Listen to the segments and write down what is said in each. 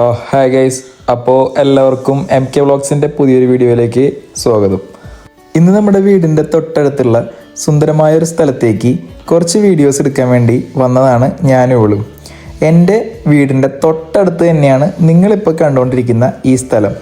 Hi guys അപ്പോൾ എല്ലാവർക്കും M K വ്ളോഗ്സിന്റെ പുതിയൊരു വീഡിയോയിലേക്ക് സ്വാഗതം. ഇന്ന് നമ്മുടെ വീടിന്റെ തൊട്ടടുത്തുള്ള സുന്ദരമായ ഒരു സ്ഥലത്തേക്ക് കുറച്ച് വീഡിയോസ് എടുക്കാൻ വേണ്ടി വന്നതാണ് ഞാനും ഇവളും എന്റെ വീടിന്റെ തൊട്ടടുത്ത് തന്നെയാണ് നിങ്ങളിപ്പോൾ കണ്ടുകൊണ്ടിരിക്കുന്ന ഈ സ്ഥലം.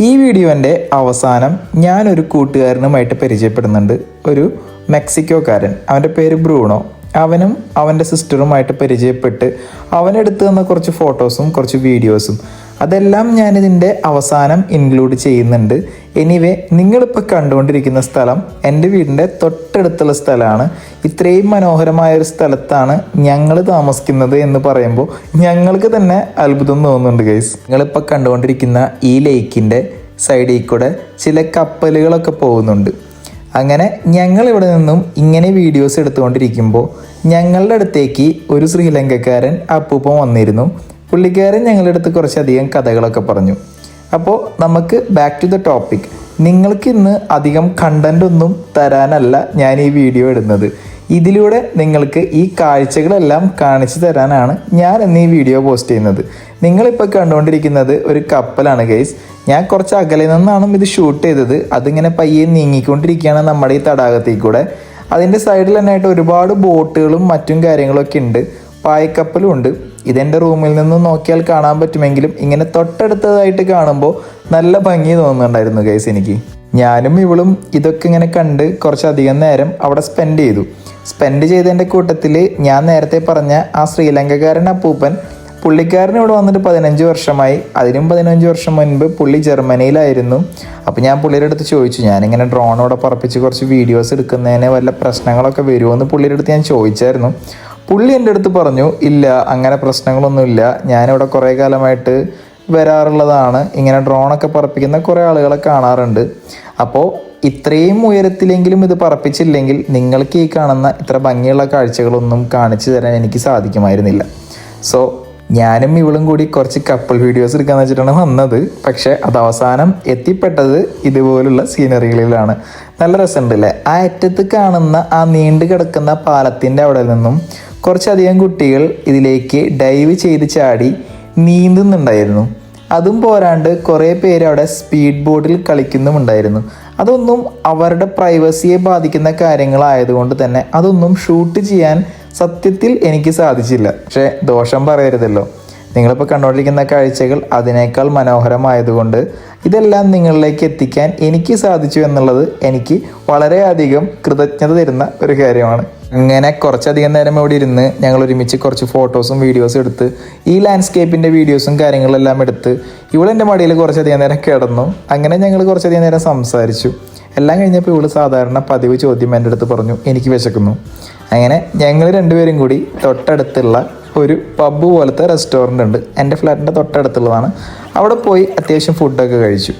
ഈ വീഡിയോന്റെ അവസാനം ഞാനൊരു കൂട്ടുകാരനുമായിട്ട് പരിചയപ്പെടുന്നുണ്ട്. ഒരു മെക്സിക്കോക്കാരൻ. അവന്റെ പേര് ബ്രൂണോ. അവനും അവന്റെ സിസ്റ്ററുമായിട്ട് പരിചയപ്പെട്ട് അവനെടുത്ത് തന്ന കുറച്ച് ഫോട്ടോസും കുറച്ച് വീഡിയോസും. അതെല്ലാം ഞാനിതിന്റെ അവസാനം ഇൻക്ലൂഡ് ചെയ്യുന്നുണ്ട്. എനിവേ നിങ്ങളിപ്പോൾ കണ്ടുകൊണ്ടിരിക്കുന്ന സ്ഥലം എന്റെ വീടിന്റെ തൊട്ടടുത്തുള്ള സ്ഥലമാണ്. ഇത്രയും മനോഹരമായ ഒരു സ്ഥലത്താണ് ഞങ്ങൾ താമസിക്കുന്നത് എന്ന് പറയുമ്പോൾ ഞങ്ങൾക്ക് തന്നെ അത്ഭുതം തോന്നുന്നുണ്ട് ഗൈസ് നിങ്ങളിപ്പോൾ കണ്ടുകൊണ്ടിരിക്കുന്ന ഈ ലേക്കിന്റെ സൈഡിൽ കൂടെ ചില കപ്പലുകളൊക്കെ പോകുന്നുണ്ട്. അങ്ങനെ ഞങ്ങൾ ഇവിടെ നിന്നും ഇങ്ങനെ വീഡിയോസ് എടുത്തുകൊണ്ടിരിക്കുമ്പോൾ ഞങ്ങളുടെ അടുത്തേക്ക് ഒരു ശ്രീലങ്കക്കാരൻ അപ്പൂപ്പം വന്നിരുന്നു. പുള്ളിക്കാരൻ ഞങ്ങളുടെ അടുത്ത് കുറച്ചധികം കഥകളൊക്കെ പറഞ്ഞു. അപ്പോൾ നമുക്ക് ബാക്ക് ടു ദ ടോപ്പിക് നിങ്ങൾക്ക് ഇന്ന് അധികം കണ്ടന്റ് ഒന്നും തരാനല്ല ഞാൻ ഈ വീഡിയോ ഇടുന്നത്. ഇതിലൂടെ നിങ്ങൾക്ക് ഈ കാഴ്ചകളെല്ലാം കാണിച്ചു തരാനാണ് ഞാൻ ഇന്ന് ഈ വീഡിയോ പോസ്റ്റ് ചെയ്യുന്നത്. നിങ്ങളിപ്പോൾ കണ്ടുകൊണ്ടിരിക്കുന്നത് ഒരു കപ്പലാണ് ഗൈസ് ഞാൻ കുറച്ച് അകലെ നിന്നാണ് ഇത് ഷൂട്ട് ചെയ്തത്. അതിങ്ങനെ പയ്യെ നീങ്ങിക്കൊണ്ടിരിക്കുകയാണ് നമ്മുടെ ഈ തടാകത്തിൽ കൂടെ അതിന്റെ സൈഡിൽ തന്നെ ആയിട്ട് ഒരുപാട് ബോട്ടുകളും മറ്റും കാര്യങ്ങളൊക്കെ ഉണ്ട്. പായക്കപ്പലും ഉണ്ട്. ഇതെന്റെ റൂമിൽ നിന്ന് നോക്കിയാൽ കാണാൻ പറ്റുമെങ്കിലും ഇങ്ങനെ തൊട്ടടുത്തതായിട്ട് കാണുമ്പോൾ നല്ല ഭംഗി തോന്നുന്നുണ്ടായിരുന്നു ഗൈസ് എനിക്ക്. ഞാനും ഇവളും ഇതൊക്കെ ഇങ്ങനെ കണ്ട് കുറച്ചധികം നേരം അവിടെ സ്പെൻഡ് ചെയ്തു. സ്പെൻഡ് ചെയ്തതിന്റെ കൂട്ടത്തിൽ ഞാൻ നേരത്തെ പറഞ്ഞ ആ ശ്രീലങ്കക്കാരൻ അപ്പൂപ്പൻ പുള്ളിക്കാരൻ ഇവിടെ വന്നിട്ട് പതിനഞ്ച് വർഷമായി. അതിനും പതിനഞ്ച് വർഷം മുൻപ് പുള്ളി ജർമ്മനിയിലായിരുന്നു. അപ്പോൾ ഞാൻ പുള്ളിയുടെ അടുത്ത് ചോദിച്ചു ഞാനിങ്ങനെ ഡ്രോണോടെ പറപ്പിച്ച് കുറച്ച് വീഡിയോസ് എടുക്കുന്നതിന് വല്ല പ്രശ്നങ്ങളൊക്കെ വരുമോ എന്ന് പുള്ളിയുടെ അടുത്ത് ഞാൻ ചോദിച്ചായിരുന്നു. പുള്ളി എന്റെ അടുത്ത് പറഞ്ഞു ഇല്ല അങ്ങനെ പ്രശ്നങ്ങളൊന്നുമില്ല. ഞാനിവിടെ കുറേ കാലമായിട്ട് വരാറുള്ളതാണ്. ഇങ്ങനെ ഡ്രോണൊക്കെ പറപ്പിക്കുന്ന കുറേ ആളുകളെ കാണാറുണ്ട്. അപ്പോൾ ഇത്രയും ഉയരത്തിലെങ്കിലും ഇത് പറപ്പിച്ചില്ലെങ്കിൽ നിങ്ങൾക്ക് ഈ കാണുന്ന ഇത്ര ഭംഗിയുള്ള കാഴ്ചകളൊന്നും കാണിച്ചു തരാൻ എനിക്ക് സാധിക്കുമായിരുന്നില്ല. സോ ഞാനും ഇവളും കൂടി കുറച്ച് കപ്പിൾ വീഡിയോസ് എടുക്കാന്ന് വെച്ചിട്ടാണ് വന്നത്. പക്ഷേ അത് അവസാനം എത്തിപ്പെട്ടത് ഇതുപോലുള്ള സീനറികളിലാണ് നല്ല രസമുണ്ട് അല്ലേ ആ അറ്റത്ത് കാണുന്ന ആ നീണ്ടു കിടക്കുന്ന പാലത്തിന്റെ അവിടെ നിന്നും കുറച്ചധികം കുട്ടികൾ ഇതിലേക്ക് ഡൈവ് ചെയ്ത് ചാടി നീന്തുന്നുണ്ടായിരുന്നു. അതും പോരാണ്ട് കുറേ പേര് അവിടെ സ്പീഡ് ബോട്ടിൽ കളിക്കുന്നുമുണ്ടായിരുന്നു. അതൊന്നും അവരുടെ പ്രൈവസിയെ ബാധിക്കുന്ന കാര്യങ്ങളായതുകൊണ്ട് തന്നെ അതൊന്നും ഷൂട്ട് ചെയ്യാൻ സത്യത്തിൽ എനിക്ക് സാധിച്ചില്ല. പക്ഷേ ദോഷം പറയരുതല്ലോ. നിങ്ങളിപ്പോൾ കണ്ടുകൊണ്ടിരിക്കുന്ന കാഴ്ചകൾ അതിനേക്കാൾ മനോഹരമായതുകൊണ്ട് ഇതെല്ലാം നിങ്ങളിലേക്ക് എത്തിക്കാൻ എനിക്ക് സാധിച്ചു എന്നുള്ളത് എനിക്ക് വളരെയധികം കൃതജ്ഞത തരുന്ന ഒരു കാര്യമാണ്. അങ്ങനെ കുറച്ചധികം നേരം ഇവിടെ ഇരുന്ന് ഞങ്ങൾ ഒരുമിച്ച് കുറച്ച് ഫോട്ടോസും വീഡിയോസും എടുത്ത് ഈ ലാൻഡ്സ്കേപ്പിന്റെ വീഡിയോസും കാര്യങ്ങളെല്ലാം എടുത്ത് ഇവളെന്റെ മടിയിൽ കുറച്ചധികം നേരം കിടന്നു. അങ്ങനെ ഞങ്ങൾ കുറച്ചധികം നേരം സംസാരിച്ചു. എല്ലാം കഴിഞ്ഞപ്പോൾ ഇവൾ സാധാരണ പതിവ് ചോദ്യം എന്റെ അടുത്ത് പറഞ്ഞു. എനിക്ക് വിശക്കുന്നു. അങ്ങനെ ഞങ്ങൾ രണ്ടുപേരും കൂടി തൊട്ടടുത്തുള്ള ഒരു പബ്ബ് പോലത്തെ റെസ്റ്റോറന്റ് ഉണ്ട്. എന്റെ ഫ്ലാറ്റിന്റെ തൊട്ടടുത്തുള്ളതാണ്. അവിടെ പോയി അത്യാവശ്യം ഫുഡൊക്കെ കഴിച്ചു.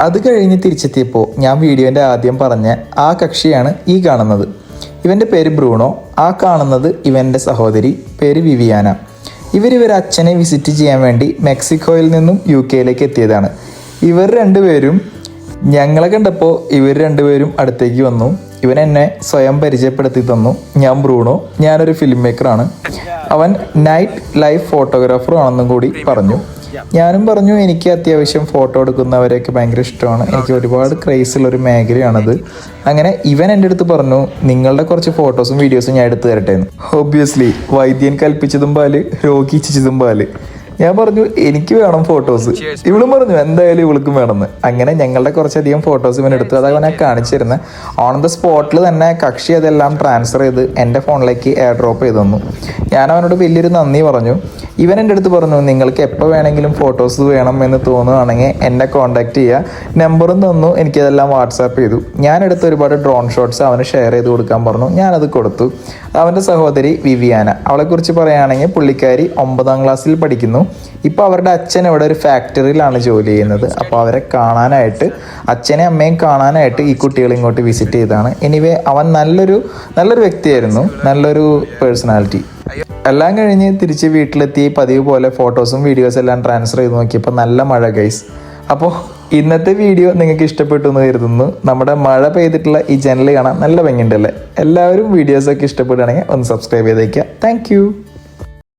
അത് കഴിഞ്ഞ് തിരിച്ചെത്തിയപ്പോൾ ഞാൻ വീഡിയോന്റെ ആദ്യം പറഞ്ഞ ആ കക്ഷിയാണ് ഈ കാണുന്നത്. ഇവന്റെ പേര് ബ്രൂണോ. ആ കാണുന്നത് ഇവന്റെ സഹോദരി പേര് വിവിയാന. ഇവർ അച്ഛനെ വിസിറ്റ് ചെയ്യാൻ വേണ്ടി മെക്സിക്കോയിൽ നിന്നും യു കെയിലേക്ക് എത്തിയതാണ്. ഇവർ രണ്ടുപേരും ഞങ്ങളെ കണ്ടപ്പോൾ ഇവർ രണ്ടുപേരും അടുത്തേക്ക് വന്നു. ഇവൻ എന്നെ സ്വയം പരിചയപ്പെടുത്തി തന്നു ഞാൻ ബ്രൂണോ. ഞാനൊരു ഫിലിം മേക്കറാണ് അവൻ നൈറ്റ് ലൈഫ് ഫോട്ടോഗ്രാഫറും ആണെന്നും കൂടി പറഞ്ഞു. ഞാനും പറഞ്ഞു എനിക്ക് അത്യാവശ്യം ഫോട്ടോ എടുക്കുന്നവരെയൊക്കെ ഭയങ്കര ഇഷ്ടമാണ്. എനിക്ക് ഒരുപാട് ക്രേസ് ഉള്ള ഒരു മേഖലയാണത്. അങ്ങനെ ഇവൻ എന്റെ അടുത്ത് പറഞ്ഞു നിങ്ങളുടെ കുറച്ച് ഫോട്ടോസും വീഡിയോസും ഞാൻ എടുത്തു തരട്ടെ ഒബ്വിയസ്ലി വൈദ്യൻ കൽപ്പിച്ചതും പാൽ രോഗി ഇച്ഛിച്ചതും പാൽ. ഞാൻ പറഞ്ഞു എനിക്ക് വേണം ഫോട്ടോസ് ഇവളും പറഞ്ഞു എന്തായാലും ഇവൾക്കും വേണമെന്ന്. അങ്ങനെ ഞങ്ങളുടെ കുറച്ചധികം ഫോട്ടോസ് ഇവൻ എടുത്തു. അതാണ് ഞാൻ കാണിച്ചിരുന്നത് ഓൺ ദ സ്പോട്ടിൽ തന്നെ കക്ഷി അതെല്ലാം ട്രാൻസ്ഫർ ചെയ്ത് എന്റെ ഫോണിലേക്ക് എയർ ഡ്രോപ്പ് ചെയ്ത് തന്നു. ഞാൻ അവനോട് വലിയൊരു നന്ദി പറഞ്ഞു. ഇവൻ എന്റെ അടുത്ത് പറഞ്ഞു നിങ്ങൾക്ക് എപ്പോൾ വേണമെങ്കിലും ഫോട്ടോസ് വേണം എന്ന് തോന്നുകയാണെങ്കിൽ എന്നെ കോൺടാക്ട് ചെയ്യുക നമ്പറും തന്നു എനിക്കതെല്ലാം വാട്സാപ്പ് ചെയ്തു. ഞാൻ എടുത്ത ഒരുപാട് ഡ്രോൺ ഷോട്ട്സ് അവന് ഷെയർ ചെയ്ത് കൊടുക്കാൻ പറഞ്ഞു. ഞാനത് കൊടുത്തു. അവന്റെ സഹോദരി വിവിയാന. അവളെക്കുറിച്ച് പറയുകയാണെങ്കിൽ പുള്ളിക്കാരി ഒമ്പതാം ക്ലാസ്സിൽ പഠിക്കുന്നു. ഇപ്പോൾ അവരുടെ അച്ഛൻ ഇവിടെ ഒരു ഫാക്ടറിയിലാണ് ജോലി ചെയ്യുന്നത്. അപ്പോൾ അവരെ കാണാനായിട്ട് അച്ഛനെ അമ്മയും കാണാനായിട്ട് ഈ കുട്ടികൾ ഇങ്ങോട്ട് വിസിറ്റ് ചെയ്തതാണ്. എനിവേ അവൻ നല്ലൊരു നല്ലൊരു വ്യക്തിയായിരുന്നു. നല്ലൊരു പേഴ്സണാലിറ്റി എല്ലാം കഴിഞ്ഞ് തിരിച്ച് വീട്ടിലെത്തി പതിവ് പോലെ ഫോട്ടോസും വീഡിയോസും എല്ലാം ട്രാൻസ്ഫർ ചെയ്ത് നോക്കിയപ്പോൾ നല്ല മഴ ഗൈസ് അപ്പോൾ ഇന്നത്തെ വീഡിയോ നിങ്ങൾക്ക് ഇഷ്ടപ്പെട്ടു എന്ന് കരുതുന്നു. നമ്മുടെ മഴ പെയ്തിട്ടുള്ള ഈ ചാനൽ കാണാൻ നല്ല ഭംഗിയുണ്ടല്ലേ? എല്ലാവരും വീഡിയോസൊക്കെ ഇഷ്ടപ്പെടുകയാണെങ്കിൽ ഒന്ന് സബ്സ്ക്രൈബ് ചെയ്തേക്കുക. താങ്ക്